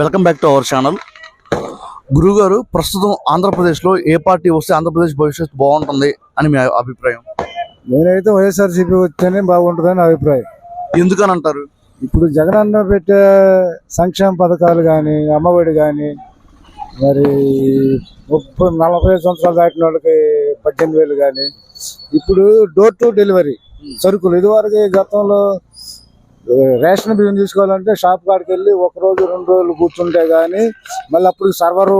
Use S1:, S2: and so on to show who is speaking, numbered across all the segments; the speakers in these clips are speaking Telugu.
S1: Welcome back to our channel. గురుగారు ప్రస్తుతం ఆంధ్రప్రదేశ్లో ఏ పార్టీ వస్తే ఆంధ్రప్రదేశ్ భవిష్యత్తు బాగుంటుంది అని మీ అభిప్రాయం?
S2: నేనైతే వైఎస్ఆర్సీపీ వస్తేనే బాగుంటుందని అభిప్రాయం.
S1: ఎందుకని అంటారు
S2: ఇప్పుడు జగన్ అన్న పెట్టే సంక్షేమ పథకాలు కానీ అమ్మఒడి కానీ మరి ముప్పై నలభై సంవత్సరాలు దాటిన వాళ్ళకి పద్దెనిమిది వేలు కానీ ఇప్పుడు డోర్ టు డెలివరీ సరుకులు. ఇదివరకు గతంలో రేషన్ బియ్యం తీసుకోవాలంటే షాప్ కాడికి వెళ్ళి ఒక రోజు రెండు రోజులు కూర్చుంటే కానీ మళ్ళీ అప్పుడు సర్వరు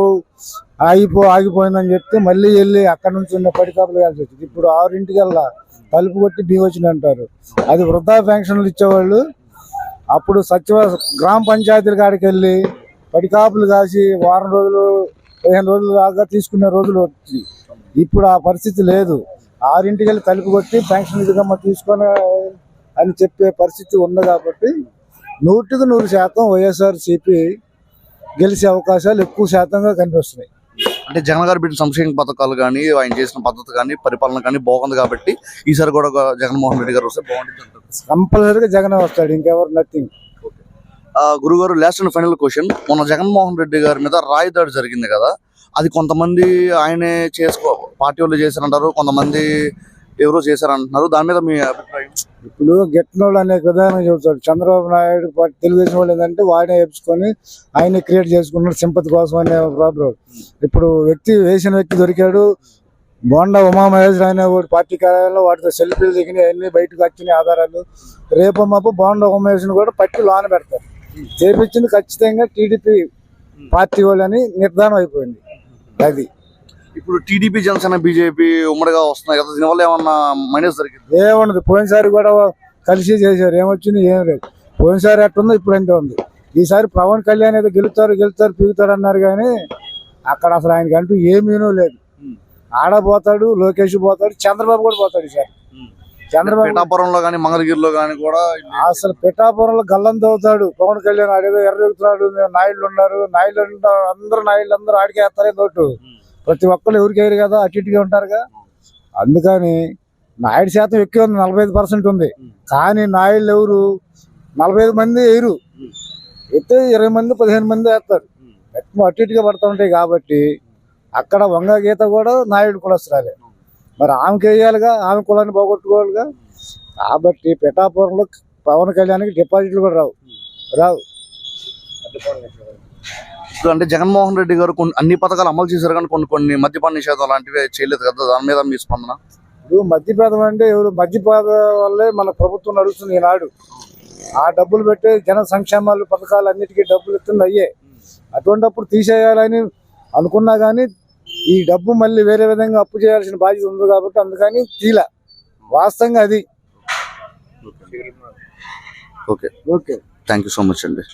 S2: ఆగిపో ఆగిపోయిందని చెప్తే మళ్ళీ వెళ్ళి అక్కడ నుంచి ఉన్న పడికాపులు కలిసి వచ్చింది ఇప్పుడు ఆరింటికల్లా తలుపు కొట్టి బియ్యం వచ్చింది అంటారు. అది వృద్ధా పెన్షన్లు ఇచ్చేవాళ్ళు. అప్పుడు సచివ గ్రామ పంచాయతీల కాడికి వెళ్ళి పడికాపులు కాసి వారం రోజులు పదిహేను రోజులు దాకా తీసుకునే రోజులు వచ్చి. ఇప్పుడు ఆ పరిస్థితి లేదు. ఆరింటికి వెళ్ళి తలుపు కొట్టి పెన్షన్ ఇదిగమ్మ తీసుకొని అని చెప్పే పరిస్థితి ఉంది కాబట్టి నూటికి నూరు శాతం వైఎస్ఆర్ సిపి గెలిచే అవకాశాలు ఎక్కువ శాతంగా కనిపిస్తున్నాయి.
S1: అంటే జగన్ గారు పెట్టిన సంక్షేమ పథకాలు కానీ ఆయన చేసిన పద్ధతి కానీ పరిపాలన కానీ బాగుంది కాబట్టి ఈసారి కూడా జగన్మోహన్ రెడ్డి గారు వస్తే బాగుంటుంది
S2: కంపల్సరీగా జగన్ వస్తాడు ఇంకెవరు నథింగ్.
S1: ఆ, గురుగారు లాస్ట్ అండ్ ఫైనల్ క్వశ్చన్ మొన్న జగన్మోహన్ రెడ్డి గారి మీద రాయి దాడి జరిగింది కదా అది కొంతమంది ఆయనే చేసుకో పార్టీ వాళ్ళు చేశారంటారు కొంతమంది ఎవరో చేశారంటున్నారు. దాని మీద మీ అభిప్రాయం?
S2: ఇప్పుడు గెట్టినోళ్ళు అనే విధానం చెబుతాడు చంద్రబాబు నాయుడు తెలుగుదేశం వాళ్ళు ఏంటంటే వాడినే వేపించుకొని ఆయనే క్రియేట్ చేసుకున్నాడు సింపతి కోసం అనే ప్రాబ్లం ఇప్పుడు వ్యక్తి వేసిన వ్యక్తి దొరికాడు. బోండా ఉమామహేశ్వర అనే వాడు పార్టీ కార్యాలయంలో వాటితో సెల్ఫీలు దిగినాయి అన్ని బయటకు వచ్చినాయి ఆధారాలు. రేపు మాపు బోండా ఉమేష్ని కూడా పట్టి లోన పెడతారు. చేపించింది ఖచ్చితంగా టీడీపీ పార్టీ వాళ్ళని నిర్ధారణ అయిపోయింది. అది.
S1: ఇప్పుడు టీడీపీ జనసేన బీజేపీ ఉమ్మడిగా వస్తున్నాయి కదా దీనివల్ల ఏమన్నా మైనస్ జరిగింది?
S2: ఏముండదు. పోయినసారి కూడా కలిసి చేశారు. ఏమొచ్చింది? ఏం లేదు. పోయినసారి ఎట్టుందో ఇప్పుడు ఎంత ఉంది. ఈసారి పవన్ కళ్యాణ్ ఏదో గెలుస్తారు గెలుస్తారు పీగుతారు అన్నారు కానీ అక్కడ అసలు ఆయనకి అంటూ ఏమీనూ లేదు. ఆడ పోతాడు లోకేష్ పోతాడు చంద్రబాబు కూడా పోతాడు ఈసారి. చంద్రబాబు
S1: పిఠాపురంలో కానీ మంగళగిరిలో కానీ కూడా
S2: అసలు పిఠాపురంలో గల్లం తవ్వుతాడు. పవన్ కళ్యాణ్ ఆడేదో ఎర్రెగుతున్నాడు నాయుళ్ళు ఉన్నారు నాయుళ్ళు ఉన్నారు అందరూ నాయుళ్ళు అందరూ ఆడికి వేస్తారే నోటు. ప్రతి ఒక్కళ్ళు ఎవరికి వేయరు కదా అటు ఇటుగా ఉంటారుగా. అందుకని నాయుడు శాతం ఎక్కువ ఉంది నలభై ఐదు పర్సెంట్ ఉంది. కానీ నాయుళ్ళు ఎవరు? నలభై ఐదు మంది వేయరు. అయితే ఇరవై మంది పదిహేను మంది వేస్తారు. ఎక్కువ అటు ఇటుగా పడుతూ ఉంటాయి కాబట్టి అక్కడ వంగ గీత కూడా నాయుడు కులస్తురాలే. మరి ఆమెకి వేయాలిగా ఆమె కులాన్ని పోగొట్టుకోవాలిగా. కాబట్టి పిఠాపురంలో పవన్ కళ్యాణ్కి డిపాజిట్లు కూడా రావు. రావు.
S1: ఇప్పుడు అంటే జగన్మోహన్ రెడ్డి గారు కొన్ని అన్ని పథకాలు అమలు చేశారు కానీ కొన్ని కొన్ని మద్యపాన నిషేధం అలాంటివి చేయలేదు కదా? దాని మీద మీ స్పందన?
S2: ఇప్పుడు మద్యపేదం అంటే ఎవరు మద్యపేద వల్లే మన ప్రభుత్వం నడుస్తుంది ఈనాడు ఆ డబ్బులు పెట్టి జన సంక్షేమాలు పథకాలు అన్నిటికీ డబ్బులు ఇస్తుంది అయ్యే. అటువంటిప్పుడు తీసేయాలని అనుకున్నా కానీ ఈ డబ్బు మళ్ళీ వేరే విధంగా అప్పు చేయాల్సిన బాధ్యత ఉంది కాబట్టి అందుకని తీల. వాస్తవంగా అది.
S1: Okay.
S2: Okay.
S1: Thank so much అండి.